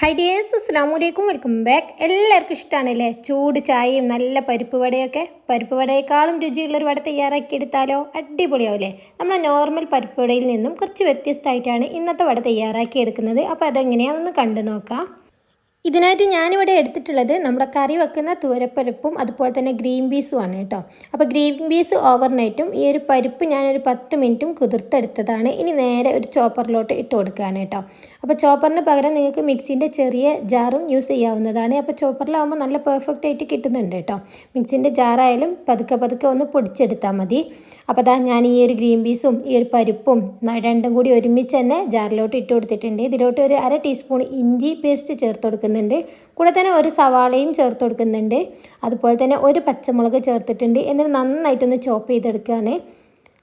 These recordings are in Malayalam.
ഹൈ ഡിയേഴ്സ് അസ്സാം വലൈക്കും വെൽക്കം ബാക്ക് എല്ലാവർക്കും ഇഷ്ടമാണല്ലേ ചൂട് ചായയും നല്ല പരിപ്പ് വടയൊക്കെ. പരിപ്പ് വടയേക്കാളും രുചിയുള്ളൊരു വട തയ്യാറാക്കി തയ്യാറാക്കിയെടുത്താലോ അടിപൊളിയാവില്ലേ നമ്മൾ നോർമൽ പരിപ്പ് വടയിൽ നിന്നും കുറച്ച് വ്യത്യസ്തമായിട്ടാണ് ഇന്നത്തെ വട തയ്യാറാക്കി എടുക്കുന്നത്. അപ്പോൾ അതെങ്ങനെയാണെന്ന് കണ്ടു നോക്കാം ഇതിനായിട്ട് ഞാനിവിടെ എടുത്തിട്ടുള്ളത് നമ്മുടെ കറി വെക്കുന്ന തൂരപ്പരിപ്പും അതുപോലെ തന്നെ ഗ്രീൻ പീസുമാണ് കേട്ടോ. അപ്പോൾ ഗ്രീൻ പീസ് ഓവർനൈറ്റും ഈ ഒരു പരിപ്പ് ഞാനൊരു പത്ത് മിനിറ്റും കുതിർത്തെടുത്തതാണ്. ഇനി നേരെ ഒരു ചോപ്പറിലോട്ട് ഇട്ട് കൊടുക്കുകയാണ് കേട്ടോ. അപ്പോൾ ചോപ്പറിന് പകരം നിങ്ങൾക്ക് മിക്സിന്റെ ചെറിയ ജാറും യൂസ് ചെയ്യാവുന്നതാണ്. അപ്പോൾ ചോപ്പറിലാവുമ്പോൾ നല്ല പെർഫെക്റ്റ് ആയിട്ട് കിട്ടുന്നുണ്ട് കേട്ടോ. മിക്സിന്റെ ജാറായാലും പതുക്കെ പതുക്കെ ഒന്ന് പൊടിച്ചെടുത്താൽ മതി. അപ്പോൾ അതാ ഞാൻ ഈ ഒരു ഗ്രീൻ പീസും ഈ ഒരു പരിപ്പും രണ്ടും കൂടി ഒരുമിച്ച് തന്നെ ജാറിലോട്ട് ഇട്ട് കൊടുത്തിട്ടുണ്ട്. ഇതിലോട്ട് ഒരു അര ടീസ്പൂൺ ഇഞ്ചി പേസ്റ്റ് ചേർത്ത് കൊടുക്കുന്നുണ്ട് കൂടെ തന്നെ ഒരു സവാളയും ചേർത്ത് കൊടുക്കുന്നുണ്ട്. അതുപോലെ തന്നെ ഒരു പച്ചമുളക് ചേർത്തിട്ടുണ്ട്. എന്നിട്ട് നന്നായിട്ടൊന്ന് ചോപ്പ് ചെയ്തെടുക്കുകയാണ്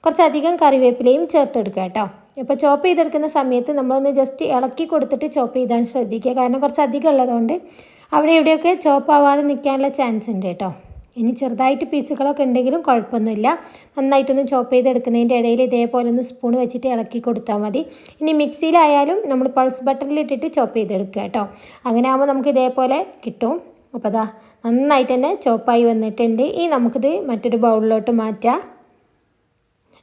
കുറച്ചധികം കറിവേപ്പിലയും ചേർത്ത് കൊടുക്കുക കേട്ടോ. ഇപ്പോൾ ചോപ്പ് ചെയ്തെടുക്കുന്ന സമയത്ത് നമ്മളൊന്ന് ജസ്റ്റ് ഇളക്കി കൊടുത്തിട്ട് ചോപ്പ് ചെയ്താൽ ശ്രദ്ധിക്കുക. കാരണം കുറച്ച് അധികം ഉള്ളതുകൊണ്ട് അവിടെ എവിടെയൊക്കെ ചോപ്പ് ആവാതെ നിൽക്കാനുള്ള ചാൻസ് ഉണ്ട് കേട്ടോ. ഇനി ചെറുതായിട്ട് പീസുകളൊക്കെ ഉണ്ടെങ്കിലും കുഴപ്പമൊന്നുമില്ല. നന്നായിട്ടൊന്ന് ചോപ്പ് ചെയ്തെടുക്കുന്നതിന്റെ ഇടയിൽ ഇതേപോലെ ഒന്ന് സ്പൂൺ വെച്ചിട്ട് ഇളക്കി കൊടുത്താൽ മതി. ഇനി മിക്സിയിലായാലും നമ്മൾ പൾസ് ബട്ടണിലിട്ടിട്ട് ചോപ്പ് ചെയ്തെടുക്കുക കേട്ടോ. അങ്ങനെ ആകുമ്പോൾ നമുക്ക് ഇതേപോലെ കിട്ടും. അപ്പോൾ അതാ നന്നായിട്ട് തന്നെ ചോപ്പായി വന്നിട്ടുണ്ട്. ഇനി നമുക്കിത് മറ്റൊരു ബൗളിലോട്ട് മാറ്റാം.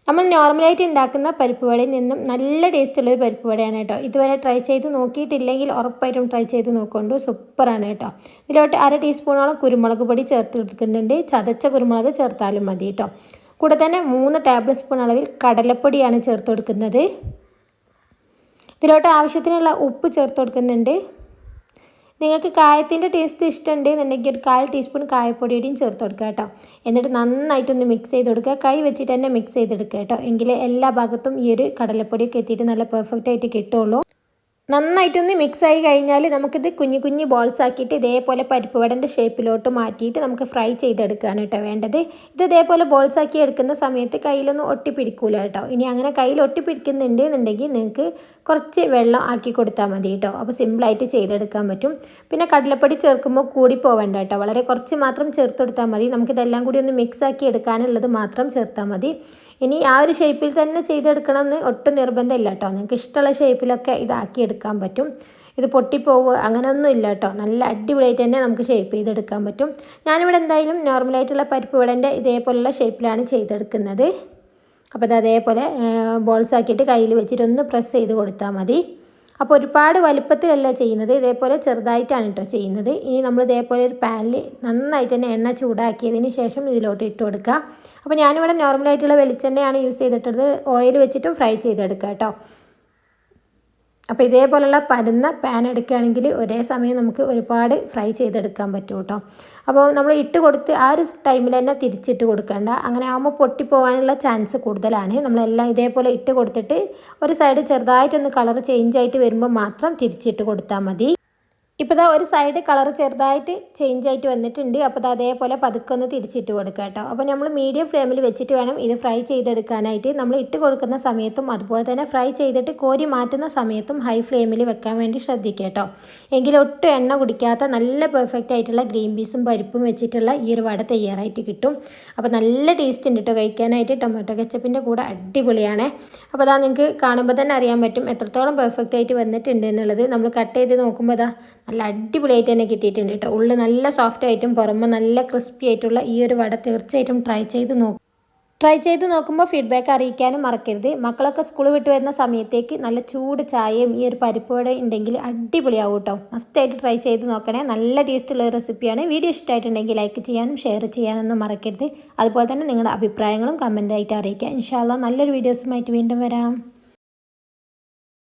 നമ്മൾ നോർമലായിട്ട് ഉണ്ടാക്കുന്ന പരിപ്പ് വടയിൽ നിന്നും നല്ല ടേസ്റ്റ് ടേസ്റ്റുള്ളൊരു പരിപ്പ് വടയാണ് കേട്ടോ. ഇതുവരെ ട്രൈ ചെയ്ത് നോക്കിയിട്ടില്ലെങ്കിൽ ഉറപ്പായിട്ടും ട്രൈ ചെയ്ത് നോക്കൊണ്ടു. സൂപ്പറാണ് കേട്ടോ. ഇതിലോട്ട് അര ടീസ്പൂണോളം കുരുമുളക് പൊടി ചേർത്ത് എടുക്കുന്നുണ്ട്. ചതച്ച കുരുമുളക് ചേർത്താലും മതി കേട്ടോ. കൂടെ തന്നെ മൂന്ന് ടേബിൾ സ്പൂൺ അളവിൽ കടലപ്പൊടിയാണ് ചേർത്ത് കൊടുക്കുന്നത്. ഇതിലോട്ട് ആവശ്യത്തിനുള്ള ഉപ്പ് ചേർത്ത് കൊടുക്കുന്നുണ്ട്. നിങ്ങൾക്ക് കായത്തിന്റെ ടേസ്റ്റ് ഇഷ്ടമുണ്ട് എന്നുണ്ടെങ്കിൽ ഒരു കാൽ ടീസ്പൂൺ കായപ്പൊടിയുടെയും ചേർത്ത് കൊടുക്കുക കേട്ടോ. എന്നിട്ട് നന്നായിട്ടൊന്ന് മിക്സ് ചെയ്ത് കൊടുക്കുക. കൈ വെച്ചിട്ട് തന്നെ മിക്സ് ചെയ്തെടുക്കുക കേട്ടോ. എങ്കിൽ എല്ലാ ഭാഗത്തും ഈ ഒരു കടലപ്പൊടിയൊക്കെ എത്തിയിട്ട് നല്ല പെർഫെക്റ്റ് ആയിട്ട് കിട്ടുള്ളൂ നന്നായിട്ടൊന്ന് മിക്സ് ആയി കഴിഞ്ഞാൽ നമുക്കിത് കുഞ്ഞു കുഞ്ഞു ബോൾസ് ആക്കിയിട്ട് ഇതേപോലെ പരിപ്പ് വടന്റെ ഷേപ്പിലോട്ട് മാറ്റിയിട്ട് നമുക്ക് ഫ്രൈ ചെയ്തെടുക്കുകയാണ് കേട്ടോ വേണ്ടത്. ഇത് ഇതേപോലെ ബോൾസ് ആക്കി എടുക്കുന്ന സമയത്ത് കയ്യിലൊന്നും ഒട്ടിപ്പിടിക്കൂല കേട്ടോ. ഇനി അങ്ങനെ കയ്യിൽ ഒട്ടിപ്പിടിക്കുന്നുണ്ട് എന്നുണ്ടെങ്കിൽ നിങ്ങൾക്ക് കുറച്ച് വെള്ളം ആക്കി കൊടുത്താൽ മതി കേട്ടോ. അപ്പോൾ സിമ്പിളായിട്ട് ചെയ്തെടുക്കാൻ പറ്റും. പിന്നെ കടലപ്പൊടി ചേർക്കുമ്പോൾ കൂടി പോവേണ്ട കേട്ടോ. വളരെ കുറച്ച് മാത്രം ചേർത്ത് കൊടുത്താൽ മതി. നമുക്കിതെല്ലാം കൂടി ഒന്ന് മിക്സ് ആക്കി എടുക്കാനുള്ളത് മാത്രം ചേർത്താൽ മതി. ഇനി ആ ഒരു ഷേപ്പിൽ തന്നെ ചെയ്തെടുക്കണം എന്ന് ഒട്ടും നിർബന്ധമില്ല കേട്ടോ. നിങ്ങൾക്ക് ഇഷ്ടമുള്ള ഷേപ്പിലൊക്കെ ഇതാക്കി എടുക്കാൻ പറ്റും. ഇത് പൊട്ടിപ്പോവുക അങ്ങനെയൊന്നും ഇല്ല കേട്ടോ. നല്ല അടിപൊളിയായിട്ട് തന്നെ നമുക്ക് ഷേപ്പ് ചെയ്തെടുക്കാൻ പറ്റും. ഞാനിവിടെ എന്തായാലും നോർമലായിട്ടുള്ള പരിപ്പ് വിടന്റെ ഇതേപോലുള്ള ഷേപ്പിലാണ് ചെയ്തെടുക്കുന്നത്. അപ്പോൾ അത് അതേപോലെ ബോൾസ് ആക്കിയിട്ട് കയ്യിൽ വെച്ചിട്ടൊന്ന് പ്രസ് ചെയ്ത് കൊടുത്താൽ മതി. അപ്പോൾ ഒരുപാട് വലുപ്പത്തിലല്ല ചെയ്യുന്നത്. ഇതേപോലെ ചെറുതായിട്ടാണ് കേട്ടോ ചെയ്യുന്നത്. ഇനി നമ്മൾ ഇതേപോലെ ഒരു പാനിൽ നന്നായിട്ട് തന്നെ എണ്ണ ചൂടാക്കിയതിന് ശേഷം ഇതിലോട്ട് ഇട്ട് കൊടുക്കുക. അപ്പോൾ ഞാനിവിടെ നോർമലായിട്ടുള്ള വെളിച്ചെണ്ണയാണ് യൂസ് ചെയ്തിട്ടുള്ളത് ഓയിൽ വെച്ചിട്ടും ഫ്രൈ ചെയ്തെടുക്കുക കേട്ടോ. അപ്പോൾ ഇതേപോലുള്ള പരന്ന പാൻ എടുക്കുകയാണെങ്കിൽ ഒരേ സമയം നമുക്ക് ഒരുപാട് ഫ്രൈ ചെയ്തെടുക്കാൻ പറ്റും കേട്ടോ അപ്പോൾ നമ്മൾ ഇട്ട് കൊടുത്ത് ആ ഒരു ടൈമിൽ തന്നെ തിരിച്ചിട്ട് കൊടുക്കേണ്ട. അങ്ങനെ ആകുമ്പോൾ പൊട്ടിപ്പോകാനുള്ള ചാൻസ് കൂടുതലാണ്. നമ്മളെല്ലാം ഇതേപോലെ ഇട്ട് കൊടുത്തിട്ട് ഒരു സൈഡ് ചെറുതായിട്ടൊന്ന് കളർ ചേഞ്ച് ആയിട്ട് വരുമ്പോൾ മാത്രം തിരിച്ചിട്ട് കൊടുത്താൽ മതി. ഇപ്പോൾ ഇതാ ഒരു സൈഡ് കളർ ചെറുതായിട്ട് ചേഞ്ച് ആയിട്ട് വന്നിട്ടുണ്ട്. അപ്പോൾ അത് അതേപോലെ പതുക്കെ ഒന്ന് തിരിച്ചിട്ട് കൊടുക്കുക കേട്ടോ. അപ്പോൾ നമ്മൾ മീഡിയം ഫ്ലെയിമിൽ വെച്ചിട്ട് വേണം ഇത് ഫ്രൈ ചെയ്തെടുക്കാനായിട്ട്. നമ്മൾ ഇട്ട് കൊടുക്കുന്ന സമയത്തും അതുപോലെ തന്നെ ഫ്രൈ ചെയ്തിട്ട് കോരി മാറ്റുന്ന സമയത്തും ഹൈ ഫ്ലെയിമിൽ വെക്കാൻ വേണ്ടി ശ്രദ്ധിക്കുക കേട്ടോ. എങ്കിൽ ഒട്ടും എണ്ണ കുടിക്കാത്ത നല്ല പെർഫെക്റ്റ് ആയിട്ടുള്ള ഗ്രീൻ പീസും പരിപ്പും വെച്ചിട്ടുള്ള ഈ ഒരു വട തയ്യാറായിട്ട് കിട്ടും. അപ്പോൾ നല്ല ടേസ്റ്റ് ഉണ്ട് കേട്ടോ കഴിക്കാനായിട്ട്. ടൊമാറ്റോ കെച്ചപ്പിന്റെ കൂടെ അടിപൊളിയാണ്. അപ്പോൾ അതാ നിങ്ങൾക്ക് കാണുമ്പോൾ തന്നെ അറിയാൻ പറ്റും എത്രത്തോളം പെർഫെക്റ്റ് ആയിട്ട് വന്നിട്ടുണ്ട് എന്നുള്ളത്. നമ്മൾ കട്ട് ചെയ്ത് നോക്കുമ്പോൾ അതാ നല്ല അടിപൊളിയായിട്ട് തന്നെ കിട്ടിയിട്ടുണ്ട് കേട്ടോ. ഉള്ളിൽ നല്ല സോഫ്റ്റ് ആയിട്ടും പുറമെ നല്ല ക്രിസ്പി ആയിട്ടുള്ള ഈ ഒരു വട തീർച്ചയായിട്ടും ട്രൈ ചെയ്ത് നോക്കും. ട്രൈ ചെയ്ത് നോക്കുമ്പോൾ ഫീഡ്ബാക്ക് അറിയിക്കാനും മറക്കരുത്. മക്കളൊക്കെ സ്കൂൾ വിട്ട് വരുന്ന സമയത്തേക്ക് നല്ല ചൂട് ചായയും ഈ ഒരു പരിപ്പ് വട ഉണ്ടെങ്കിൽ അടിപൊളിയാവും കേട്ടോ. മസ്റ്റായിട്ട് ട്രൈ ചെയ്ത് നോക്കണേ. നല്ല ടേസ്റ്റുള്ള റെസിപ്പിയാണ് വീഡിയോ ഇഷ്ടമായിട്ടുണ്ടെങ്കിൽ ലൈക്ക് ചെയ്യാനും ഷെയർ ചെയ്യാനൊന്നും മറക്കരുത്. അതുപോലെ തന്നെ നിങ്ങളുടെ അഭിപ്രായങ്ങളും കമന്റായിട്ട് അറിയിക്കുക. ഇൻഷാല്ല നല്ലൊരു വീഡിയോസുമായിട്ട് വീണ്ടും വരാം.